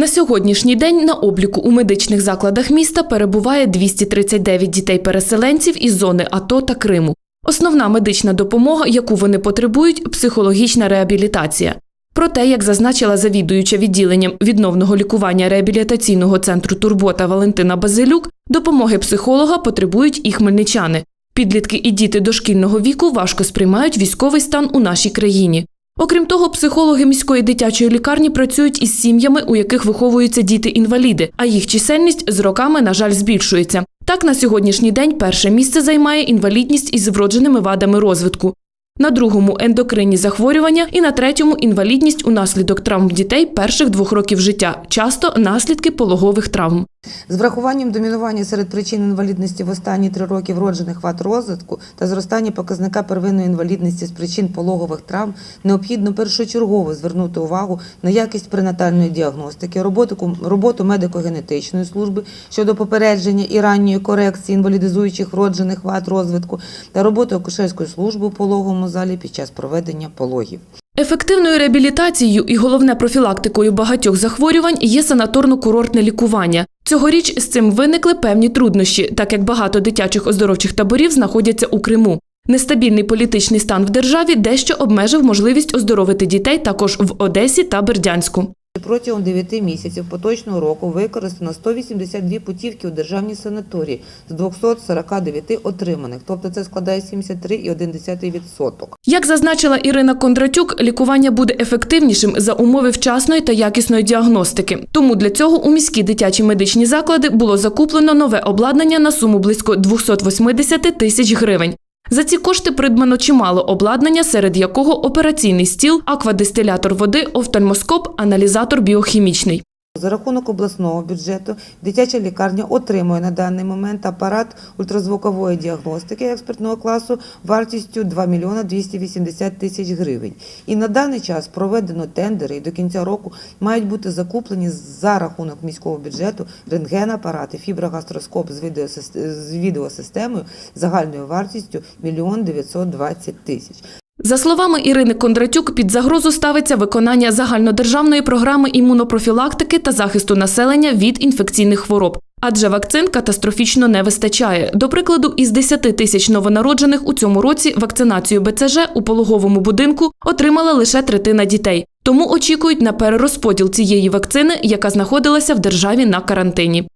На сьогоднішній день на обліку у медичних закладах міста перебуває 239 дітей-переселенців із зони АТО та Криму. Основна медична допомога, яку вони потребують психологічна реабілітація. Проте, як зазначила завідуюча відділенням відновного лікування реабілітаційного центру Турбота Валентина Базилюк, допомоги психолога потребують і хмельничани. Підлітки і діти дошкільного віку важко сприймають військовий стан у нашій країні. Окрім того, психологи міської дитячої лікарні працюють із сім'ями, у яких виховуються діти-інваліди, а їх чисельність з роками, на жаль, збільшується. Так, на сьогоднішній день перше місце займає інвалідність із вродженими вадами розвитку. На другому ендокринні захворювання і на третьому інвалідність унаслідок травм дітей перших двох років життя, часто наслідки пологових травм. З врахуванням домінування серед причин інвалідності в останні три роки вроджених вад розвитку та зростання показника первинної інвалідності з причин пологових травм необхідно першочергово звернути увагу на якість пренатальної діагностики, роботу, медико-генетичної служби щодо попередження і ранньої корекції інвалідизуючих вроджених вад розвитку та роботу акушерської служби у пологовому залі під час проведення пологів. Ефективною реабілітацією і головне профілактикою багатьох захворювань є санаторно-курортне лікування. Цьогоріч з цим виникли певні труднощі, так як багато дитячих оздоровчих таборів знаходяться у Криму. Нестабільний політичний стан в державі дещо обмежив можливість оздоровити дітей також в Одесі та Бердянську. Протягом 9 місяців поточного року використано 182 путівки у державній санаторії з 249 отриманих, тобто це складає 73,1%. Як зазначила Ірина Кондратюк, лікування буде ефективнішим за умови вчасної та якісної діагностики. Тому для цього у міські дитячі медичні заклади було закуплено нове обладнання на суму близько 280 тисяч гривень. За ці кошти придбано чимало обладнання, серед якого операційний стіл, аквадистилятор води, офтальмоскоп, аналізатор біохімічний. За рахунок обласного бюджету дитяча лікарня отримує на даний момент апарат ультразвукової діагностики експертного класу вартістю 2 мільйона 280 тисяч гривень. І на даний час проведено тендери і до кінця року мають бути закуплені за рахунок міського бюджету рентген-апарати, фіброгастроскоп з відеосис- з відеосистемою загальною вартістю 1 мільйон 920 тисяч. За словами Ірини Кондратюк, під загрозу ставиться виконання загальнодержавної програми імунопрофілактики та захисту населення від інфекційних хвороб. Адже вакцин катастрофічно не вистачає. До прикладу, із 10 тисяч новонароджених у цьому році вакцинацію БЦЖ у пологовому будинку отримала лише третина дітей. Тому очікують на перерозподіл цієї вакцини, яка знаходилася в державі на карантині.